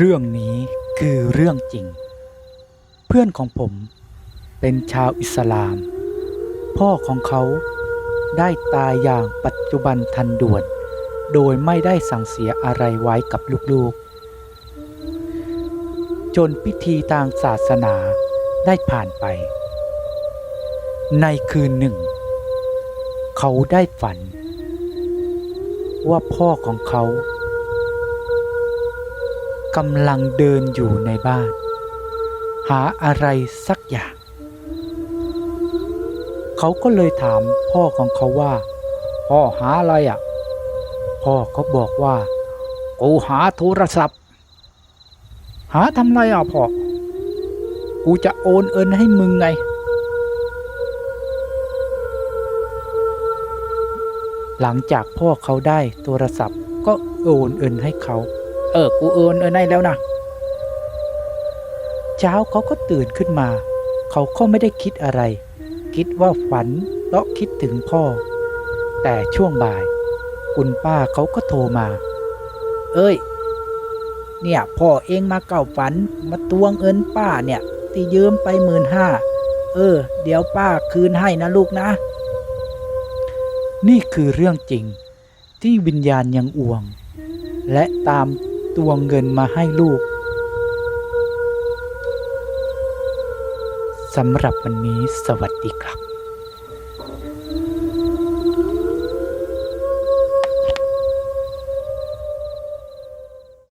เรื่องนี้คือเรื่องจริง เพื่อนของผมเป็นชาวอิสลาม พ่อของเขาได้ตายอย่างปัจจุบันทันด่วน โดยไม่ได้สั่งเสียอะไรไว้กับลูกๆ จนพิธีทางศาสนาได้ผ่านไป ในคืนหนึ่ง เขาได้ฝัน ว่าพ่อของเขา กำลังเดินอยู่ในบ้าน หาอะไรสักอย่าง เขาก็เลยถามพ่อของเขาว่า พ่อหาอะไรอะ พ่อเขาบอกว่ากูหาโทรศัพท์ หาทำไรอะพ่อ กูจะโอนเอินให้มึงไง หลังจากพ่อเขาได้โทรศัพท์ก็โอนเอินให้เขา เออ กูโอนเอินให้แล้วนะ เช้าเขาก็ตื่นขึ้นมา เขาก็ไม่ได้คิดอะไร คิดว่าฝันเพราะคิดถึงพ่อ แต่ช่วงบ่าย คุณป้าเขาก็โทรมา เอ้ย เนี่ย พ่อเองมาเก่าฝัน มาตวงเอินป้าเนี่ย ที่ยืมไปหมื่นห้า เออ เดี๋ยวป้าคืนให้นะลูกนะ นี่คือเรื่องจริงที่วิญญาณยังอ่วง และตาม ตวงเงินมาให้ลูกสำหรับวันนี้สวัสดีครับ